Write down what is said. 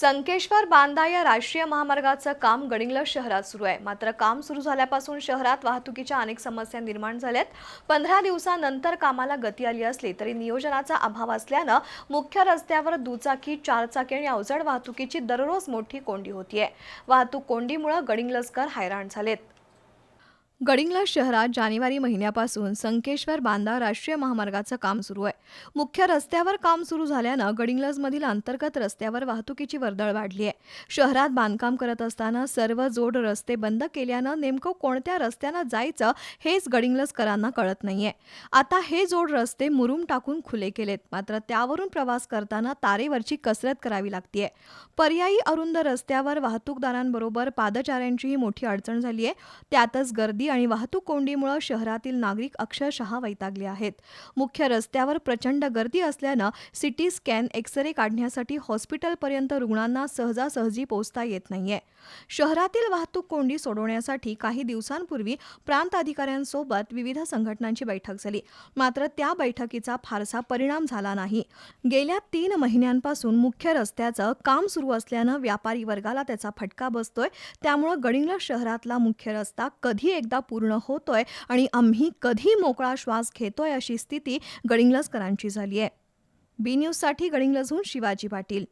संकेश्वर बांदा या राष्ट्रीय महामार्गाचं काम गडिंग्लज शहरात सुरू आहे. मात्र काम सुरू झाल्यापासून शहरात वाहतुकीच्या अनेक समस्या निर्माण झाल्यात. पंधरा दिवसानंतर कामाला गती आली असली तरी नियोजनाचा अभाव असल्यानं मुख्य रस्त्यावर दुचाकी चारचाकी आणि अवजड वाहतुकीची दररोज मोठी कोंडी होतीये. वाहतूक कोंडीमुळे गडिंग्लजकर हैराण झालेत. गडिंग्लज शहरात जानेवारी महिन्यापासून संकेश्वर बांदा राष्ट्रीय महामार्गाचं काम सुरू आहे. मुख्य रस्त्यावर काम सुरू झाल्यानं गडिंग्लजमधील अंतर्गत रस्त्यावर वाहतुकीची वर्दळ वाढली आहे. शहरात बांधकाम करत असताना सर्व जोड रस्ते बंद केल्यानं नेमकं कोणत्या रस्त्यानं जायचं हेच गडिंग्लजकरांना कळत नाहीये. आता हे जोड रस्ते मुरुम टाकून खुले केलेत. मात्र त्यावरून प्रवास करताना तारेवरची कसरत करावी लागतीये. पर्यायी अरुंद रस्त्यावर वाहतूकदारांबरोबर पादचाऱ्यांचीही मोठी अडचण झाली आहे त्यातच गर्दी आणि वाहतूक कोंडीमुळे शहरातील नागरिक अक्षरशः वैतागले आहेत. मुख्य रस्त्यावर प्रचंड गर्दी असल्यानं सिटी स्कॅन एक्सरे काढण्यासाठी हॉस्पिटलपर्यंत रुग्णांना सहजासहजी पोहोचता येत नाहीये. शहरातील वाहतूक कोंडी सोडवण्यासाठी काही दिवसांपूर्वी प्रांत अधिकाऱ्यांसोबत विविध संघटनांची बैठक झाली. मात्र त्या बैठकीचा फारसा परिणाम झाला नाही. गेल्या तीन महिन्यांपासून मुख्य रस्त्याचं काम सुरू असल्यानं व्यापारी वर्गाला त्याचा फटका बसतोय. त्यामुळे गडिंग्लज शहरातला मुख्य रस्ता कधी एकदा पूर्ण होतोय आणि आम्ही कधी मोकळा श्वास घेतोय अशी स्थिती गडिंगलजकरांची झाली आहे बी न्यूजसाठी गडिंगलजहून शिवाजी पाटील.